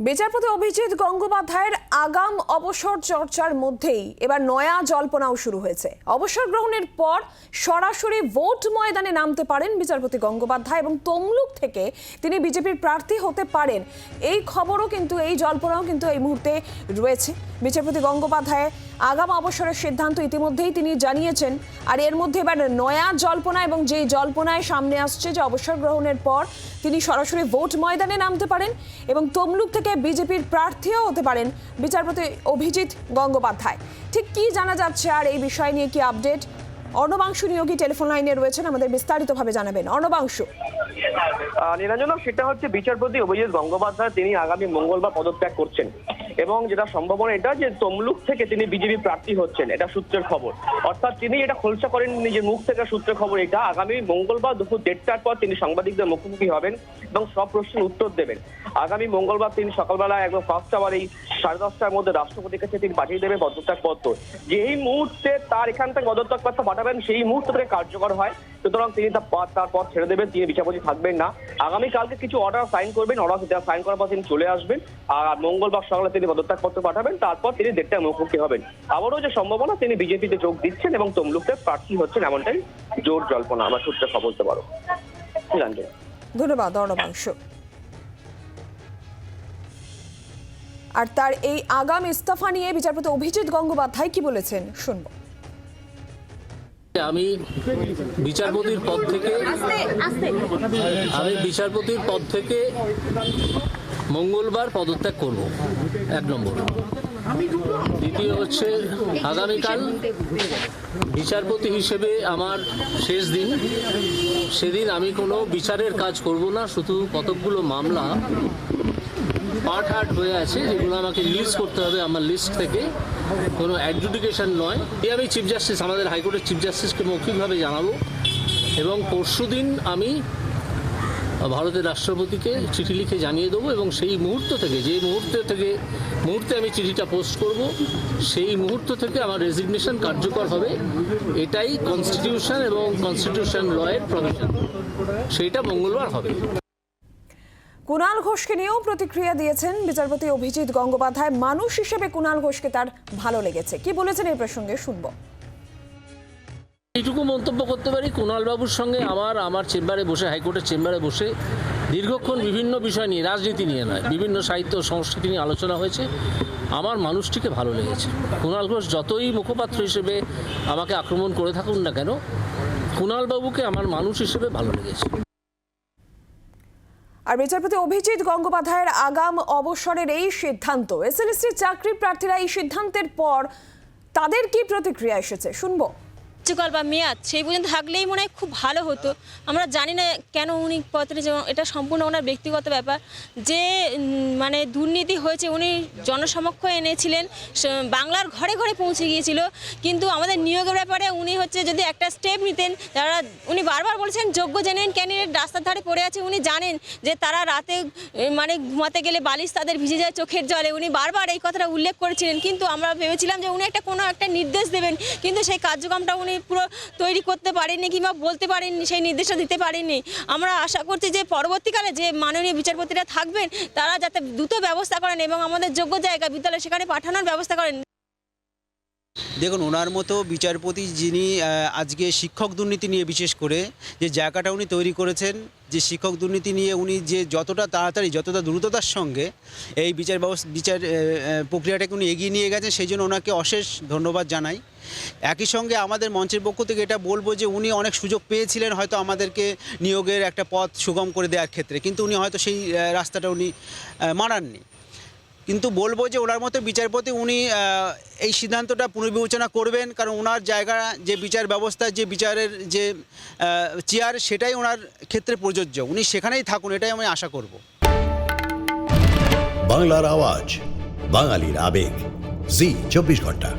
বিচারপতি অভিজিৎ গঙ্গোপাধ্যায়ের আগাম অবসর চর্চার মধ্যেই এবার নয়া জল্পনাও শুরু হয়েছে। অবসর গ্রহণের পর সরাসরি ভোট ময়দানে নামতে পারেন বিচারপতি গঙ্গোপাধ্যায় এবং তমলুক থেকে তিনি বিজেপির প্রার্থী হতে পারেন। এই খবরও কিন্তু, এই জল্পনাও কিন্তু এই মুহূর্তে রয়েছে। বিচারপতি গঙ্গোপাধ্যায় আগাম অবসরের সিদ্ধান্ত ইতিমধ্যেই তিনি জানিয়েছেন। আর এর মধ্যে এবার নয়া জল্পনা এবং যেই জল্পনায় সামনে আসছে যে অবসর গ্রহণের পর তিনি সরাসরি ভোট ময়দানে নামতে পারেন এবং তমলুক থেকে বিজেপির প্রার্থীও হতে পারেন বিচারপতি অভিজিৎ গঙ্গোপাধ্যায়। ঠিক কি জানা যাচ্ছে আর এই বিষয় নিয়ে কি আপডেট? অর্ণবাংশু নিয়োগী টেলিফোন লাইনে রয়েছেন, আমাদের বিস্তারিতভাবে জানাবেন। অর্ণবাংশু। নিরঞ্জনা সেটা হচ্ছে বিচারপতি অভিজিৎ গঙ্গোপাধ্যায়, তিনি আগামী মঙ্গলবার পদত্যাগ করছেন। এবং যেটা সম্ভাবনা এটা যে তমলুক থেকে তিনি বিজেপি প্রার্থী হচ্ছেন, এটা সূত্রের খবর। অর্থাৎ তিনি এটা খোলসা করেন নিজের মুখ থেকে সূত্রের খবর এটা। আগামী মঙ্গলবার দুপুর দেড়টার পর তিনি সাংবাদিকদের মুখোমুখি হবেন এবং সব প্রশ্নের উত্তর দেবেন। আগামী মঙ্গলবার তিনি সকালবেলা একদম ফার্স্ট আওয়ার এই সাড়ে দশটার মধ্যে রাষ্ট্রপতির কাছে তিনি পাঠিয়ে দেবেন পদত্যাগ পত্র মুহূর্তে তার এখান থেকে পদত্যাগ পত্র পাঠাবেন, সেই মুহূর্তে কার্যকর হয়। সুতরাং তিনি তার পদ তার পদ ছেড়ে দেবেন, তিনি বিচারপতি থাকবেন না। আগামীকালকে কিছু অর্ডার সাইন করবেন অর্ডার সাইন করার পর তিনি চলে আসবেন। আর মঙ্গলবার সকালে তিনি পদত্যাগ পত্র পাঠাবেন, তারপর তিনি দেড়টা মুখোমুখি হবেন। আবারও যে সম্ভাবনা, তিনি বিজেপিতে যোগ দিচ্ছেন এবং তমলুকে প্রার্থী হচ্ছেন এমনটাই জোর জল্পনা। আমার সূত্রে খবর বলতে পারো। ধন্যবাদ, অর্ণবাংশু। আর তার এই আগাম ইস্তফা নিয়ে বিচারপতি অভিজিৎ গঙ্গোপাধ্যায় কি বলেছেন? শুনব। আমি বিচারপতির পদ থেকে আমি বিচারপতির পদ থেকে মঙ্গলবার পদত্যাগ করব এক নম্বর। দ্বিতীয় হচ্ছে আগামীকাল বিচারপতি হিসেবে আমার শেষ দিন। সেদিন আমি কোনো বিচারের কাজ করব না শুধু কতকগুলো মামলা পার্ট হার্ট হয়ে আছে, যেগুলো আমাকে লিস্ট করতে হবে আমার লিস্ট থেকে। কোনো অ্যাডজুডিকেশন নয়। এই আমি চিফ জাস্টিস আমাদের হাইকোর্টের চিফ জাস্টিসকে মৌখিকভাবে জানাব। এবং পরশুদিন আমি ভারতের রাষ্ট্রপতিকে চিঠি লিখে জানিয়ে দেবো এবং সেই মুহূর্ত থেকে, যে মুহূর্ত থেকে, মুহূর্তে আমি চিঠিটা পোস্ট করব, সেই মুহূর্ত থেকে আমার রেজিগনেশন কার্যকর হবে। এটাই কনস্টিটিউশন এবং কনস্টিটিউশন লয়ের প্রভিশন সেইটা মঙ্গলবার হবে। কুণাল ঘোষকে নিয়েও প্রতিক্রিয়া দিয়েছেন বিচারপতি অভিজিৎ গঙ্গোপাধ্যায়। মানুষ হিসেবে কুণাল ঘোষকে তার ভালো লেগেছে। কি বলেছেন এই প্রসঙ্গে শুনব। এইটুকু মন্তব্য করতে পারি কুণাল বাবুর সঙ্গে আমার আমার চেম্বারে বসে, হাইকোর্টের চেম্বারে বসে দীর্ঘক্ষণ বিভিন্ন বিষয় নিয়ে, রাজনীতি নিয়ে নয়, বিভিন্ন সাহিত্য সংস্কৃতি নিয়ে আলোচনা হয়েছে। আমার মানুষটিকে ভালো লেগেছে। কুণাল ঘোষ যতই মুখপাত্র হিসেবে আমাকে আক্রমণ করে থাকুন না কেন কুণাল বাবুকে আমার মানুষ হিসেবে ভালো লেগেছে। আর বিচারপতি অভিজিৎ গঙ্গোপাধ্যায়ের আগাম অবসরের এই সিদ্ধান্ত এসএলএসটি চাকরি প্রার্থীরা এই সিদ্ধান্তের পর তাদের কি প্রতিক্রিয়া এসেছে? শুনব। কার্যকাল বা মেয়াদ, সেই পর্যন্ত থাকলেই মনে হয় খুব ভালো হতো। আমরা জানি না কেন উনি পত্রে যে, এটা সম্পূর্ণ ওনার ব্যক্তিগত ব্যাপার। যে মানে দুর্নীতি হয়েছে উনি জনসমক্ষ এনেছিলেন বাংলার ঘরে ঘরে পৌঁছে গিয়েছিল। কিন্তু আমাদের নিয়োগের ব্যাপারে উনি হচ্ছে যদি একটা স্টেপ নিতেন যারা উনি বারবার বলেছেন, যোগ্য জেনুইন ক্যান্ডিডেট রাস্তার ধারে পড়ে আছে। উনি জানেন যে তারা রাতে মানে ঘুমাতে গেলে বালিশ তাদের ভিজে যায় চোখের জলে। উনি বারবার এই কথাটা উল্লেখ করেছিলেন। কিন্তু আমরা ভেবেছিলাম যে উনি একটা কোনো একটা নির্দেশ দেবেন। কিন্তু সেই কার্যক্রমটা উনি পুরো তৈরি করতে পারিনি কিংবা বলতে পারিনি, সেই নির্দেশটা দিতে পারিনি। আমরা আশা করছি যে পরবর্তীকালে যে মাননীয় বিচারপতিরা থাকবেন, তারা যাতে দ্রুত ব্যবস্থা করেন এবং আমাদের যোগ্য জায়গা বিদ্যালয় সেখানে পাঠানোর ব্যবস্থা করেন। দেখুন, ওনার মতো বিচারপতি যিনি আজকে শিক্ষক দুর্নীতি নিয়ে বিশেষ করে যে জায়গাটা উনি তৈরি করেছেন, যে শিক্ষক দুর্নীতি নিয়ে উনি যে যতটা তাড়াতাড়ি, যতটা দ্রুততার সঙ্গে এই বিচার ব্যবস্থা, বিচার প্রক্রিয়াটাকে উনি এগিয়ে নিয়ে গেছেন, সেই জন্য ওনাকে অশেষ ধন্যবাদ জানাই। একই সঙ্গে আমাদের মঞ্চের পক্ষ থেকে এটা বলব যে উনি অনেক সুযোগ পেয়েছিলেন হয়তো আমাদেরকে নিয়োগের একটা পথ সুগম করে দেওয়ার ক্ষেত্রে, কিন্তু উনি হয়তো সেই রাস্তাটা উনি মানাননি। কিন্তু বলব যে ওনার মতো বিচারপতি উনি এই সিদ্ধান্তটা পুনর্বিবেচনা করবেন, কারণ ওনার জায়গা, যে বিচার ব্যবস্থা, যে বিচারের, যে চেয়ার, সেটাই ওনার ক্ষেত্রে প্রযোজ্য। উনি সেখানেই থাকুন, এটাই আমি আশা করব। বাংলার আওয়াজ, বাঙালির আবেগ, জি, চব্বিশ ঘণ্টা।